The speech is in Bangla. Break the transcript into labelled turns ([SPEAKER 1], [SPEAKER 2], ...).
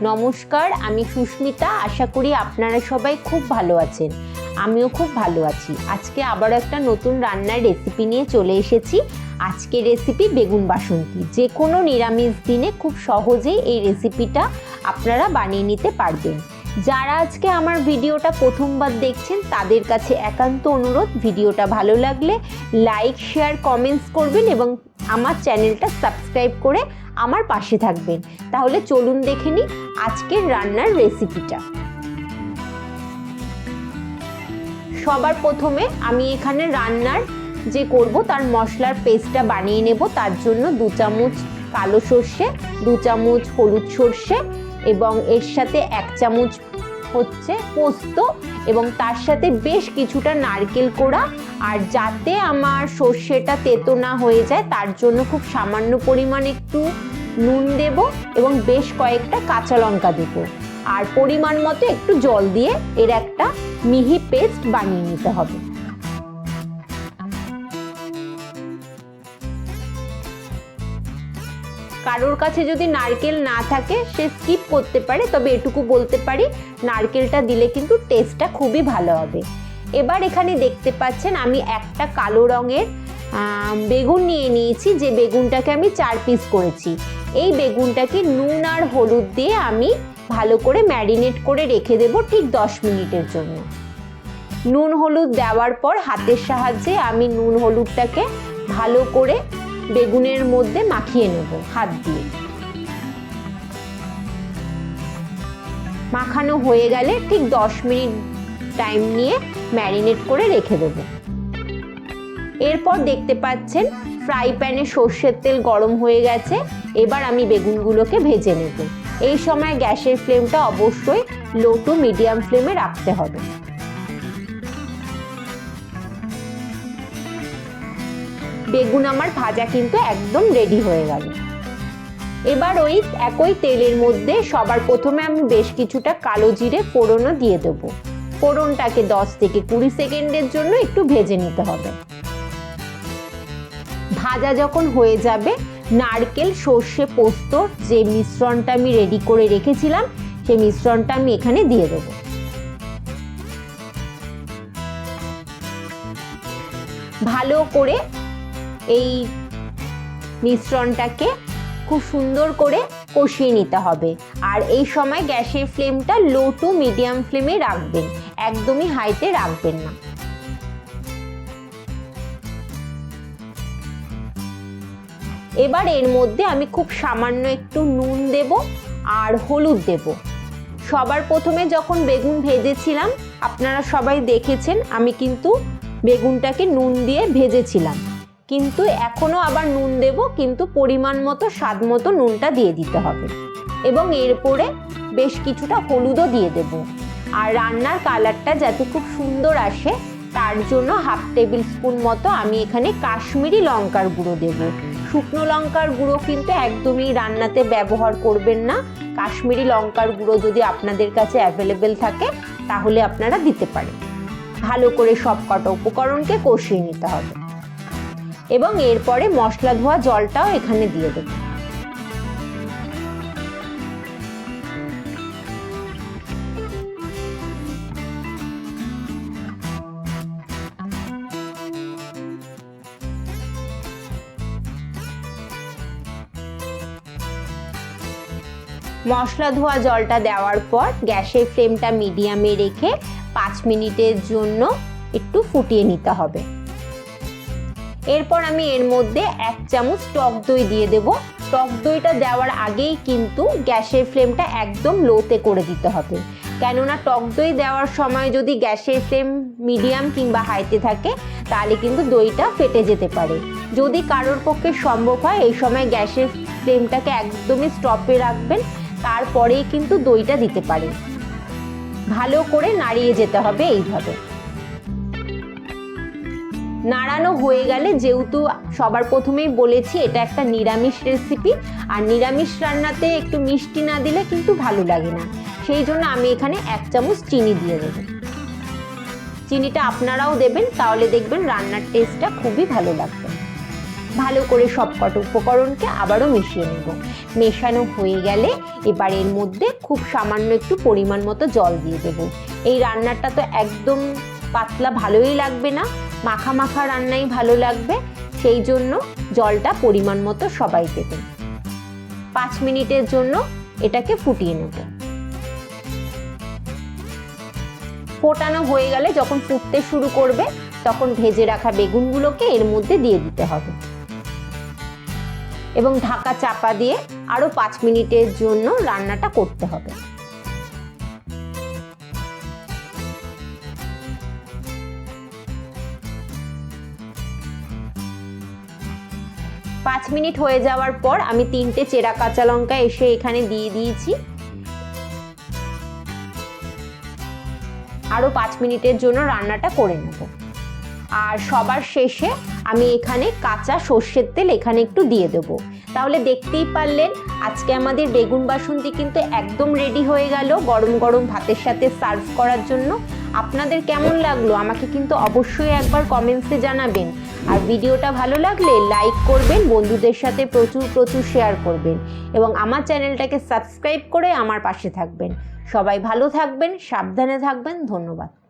[SPEAKER 1] নমস্কার, আমি সুস্মিতা। আশা করি আপনারা সবাই খুব ভালো আছেন। আমিও খুব ভালো আছি। আজকে আবারও একটা নতুন রান্নার রেসিপি নিয়ে চলে এসেছি। আজকের রেসিপি বেগুন বাসন্তী। যে কোনো নিরামিষ দিনে খুব সহজেই এই রেসিপিটা আপনারা বানিয়ে নিতে পারবেন। যারা আজকে আমার ভিডিওটা প্রথমবার দেখছেন, তাদের কাছে একান্ত অনুরোধ, ভিডিওটা ভালো লাগলে লাইক শেয়ার কমেন্টস করবেন এবং আমার চ্যানেলটা সাবস্ক্রাইব করে আমার পাশে থাকবেন। তাহলে চলুন দেখে নিই আজকের রান্নার রেসিপিটা সবার প্রথমে আমি এখানে রান্নার যে করব, তার মশলার পেস্টটা বানিয়ে নেব। তার জন্য দু চামচ কালো সর্ষে, দু চামচ হলুদ সর্ষে এবং এর সাথে এক চামচ হচ্ছে পোস্ত এবং তার সাথে বেশ কিছুটা নারকেল কোড়া। আর যাতে আমার সর্ষেটা তেতো না হয়ে যায়, তার জন্য খুব সামান্য পরিমাণ একটু নুন দেব এবং বেশ কয়েকটা কাঁচা লঙ্কা দেব। আর পরিমাণ মতো একটু জল দিয়ে এর একটা মিহি পেস্ট বানিয়ে নিতে হবে। কারোর কাছে যদি নারকেল না থাকে, সে স্কিপ করতে পারে, তবে এটুকু বলতে পারি, নারকেলটা দিলে কিন্তু টেস্টটা খুবই ভালো হবে। এবার এখানে দেখতে পাচ্ছেন, আমি একটা কালো রঙের বেগুন নিয়ে নিয়েছি, যে বেগুনটাকে আমি চার পিস করেছি। এই বেগুনটাকে নুন আর হলুদ দিয়ে আমি ভালো করে ম্যারিনেট করে রেখে দেবো ঠিক দশ মিনিটের জন্য। নুন হলুদ দেওয়ার পর হাতের সাহায্যে আমি নুন হলুদটাকে ভালো করে বেগুনের মধ্যে মাখিয়ে নেব হাত দিয়ে। মাখানো হয়ে গেলে ঠিক দশ মিনিট টাইম নিয়ে ম্যারিনেট করে রেখে দেব। এরপর দেখতে পাচ্ছেন ফ্রাই প্যানে সর্ষের তেল গরম হয়ে গেছে, এবার আমি বেগুনগুলোকে ভেজে নেব। এই সময় গ্যাসের ফ্লেমটা অবশ্যই লো টু মিডিয়াম ফ্লেমে রাখতে হবে। বেগুন আমার ভাজা কিন্তু একদম রেডি হয়ে গেল। এবার ওই একই তেলের মধ্যে সবার প্রথমে আমি বেশ কিছুটা কালো জিরে ফোড়নও দিয়ে দেবো। ফোড়নটাকে দশ থেকে কুড়ি সেকেন্ডের জন্য একটু ভেজে নিতে হবে। ভাজা যখন হয়ে যাবে, নারকেল, সর্ষে, পোস্ত যে মিশ্রণটা আমি রেডি করে রেখেছিলাম, সেই মিশ্রণটা আমি এখানে দিয়ে দেবো। ভালো করে এই মিশ্রণটাকে খুব সুন্দর করে কষিয়ে নিতে হবে। আর এই সময় গ্যাসের ফ্লেমটা লো টু মিডিয়াম ফ্লেমে রাখবেন। একদমই হাইতে রাখবেন না। এবার এর মধ্যে আমি খুব সামান্য একটু নুন দেব আর হলুদ দেব। সবার প্রথমে যখন বেগুন ভেজেছিলাম, আপনারা সবাই দেখেছেন, আমি কিন্তু বেগুনটাকে নুন দিয়ে ভেজেছিলাম। কিন্তু এখনও আবার নুন দেব, কিন্তু পরিমাণ মতো, স্বাদ মতো নুনটা দিয়ে দিতে হবে। এবং এরপরে বেশ কিছুটা হলুদও দিয়ে দেব। আর রান্নার কালারটা যাতে খুব সুন্দর আসে, তার জন্য হাফ টেবিল স্পুন মতো আমি এখানে কাশ্মীরি লঙ্কার গুঁড়ো দেব। শুকনো লঙ্কার গুঁড়ো কিন্তু একদমই রান্নাতে ব্যবহার করবেন না। কাশ্মীরি লঙ্কার গুঁড়ো যদি আপনাদের কাছে অ্যাভেলেবেল থাকে, তাহলে আপনারা দিতে পারেন। ভালো করে সব কটা উপকরণকে কষিয়ে নিতে হবে। এবং এরপরে মশলা ধোয়া জলটাও এখানে দিয়ে দেব। মশলা ধোয়া জলটা দেওয়ার পর গ্যাসের ফ্লেমটা মিডিয়ামে রেখে পাঁচ মিনিটের জন্য একটু ফুটিয়ে নিতে হবে। এরপর আমি এর মধ্যে এক চামচ টক দই দিয়ে দেব। টক দইটা দেওয়ার আগেই কিন্তু গ্যাসের ফ্লেমটা একদম লোতে করে দিতে হবে। কেননা টক দই দেওয়ার সময় যদি গ্যাসের ফ্লেম মিডিয়াম কিংবা হাইতে থাকে, তাহলে কিন্তু দইটা ফেটে যেতে পারে। যদি কারোর পক্ষে সম্ভব হয়, এই সময় গ্যাসের ফ্লেমটাকে একদমই স্টপে রাখবেন, তারপরেই কিন্তু দইটা দিতে পারে ভালো করে নাড়িয়ে যেতে হবে এইভাবে। নাড়ানো হয়ে গেলে যেহেতু সবার প্রথমেই বলেছি এটা একটা নিরামিষ রেসিপি আর নিরামিষ রান্নাতে একটু মিষ্টি না দিলে কিন্তু ভালো লাগে না। সেই জন্য আমি এখানে এক চামচ চিনি দিয়ে দেব। চিনিটা আপনারাও দেবেন, তাহলে দেখবেন রান্নার টেস্টটা খুবই ভালো লাগবে। ভালো করে সবকটা উপকরণকে আবারও মিশিয়ে নেব। মেশানো হয়ে গেলে এবার এর মধ্যে খুব সামান্য একটু পরিমাণ মতো জল দিয়ে দেব। এই রান্নাটা তো একদম পাতলা ভালোই লাগবে না, মাখা মাখা রান্নাই ভালো লাগবে, সেই জন্য জলটা পরিমাণ মতো সবাই দেবেন। পাঁচ মিনিটের জন্য এটাকে ফুটিয়ে নেব। ফোটানো হয়ে গেলে যখন ফুটতে শুরু করবে, তখন ভেজে রাখা বেগুনগুলোকে এর মধ্যে দিয়ে দিতে হবে। এবং ঢাকা চাপা দিয়ে আরও পাঁচ মিনিটের জন্য রান্নাটা করতে হবে। পাঁচ মিনিট হয়ে যাওয়ার পর আমি তিনটে চেরা কাঁচা লঙ্কা এসে এখানে দিয়ে দিয়েছি। আরও পাঁচ মিনিটের জন্য রান্নাটা করে নেব। আর সবার শেষে আমি এখানে কাঁচা সর্ষের তেল এখানে একটু দিয়ে দেব। তাহলে দেখতেই পারলেন, আজকে আমাদের বেগুন বাসন্তী কিন্তু একদম রেডি হয়ে গেল গরম গরম ভাতের সাথে সার্ভ করার জন্য। আপনাদের কেমন লাগল? আমাকে কিন্তু অবশ্যই একবার কমেন্টসে জানাবেন। আর ভিডিওটা ভালো লাগলে লাইক করবেন, বন্ধুদের সাথে প্রচুর প্রচুর শেয়ার করবেন এবং আমার চ্যানেলটাকে সাবস্ক্রাইব করে আমার পাশে থাকবেন। সবাই ভালো থাকবেন, সাবধানে থাকবেন, ধন্যবাদ।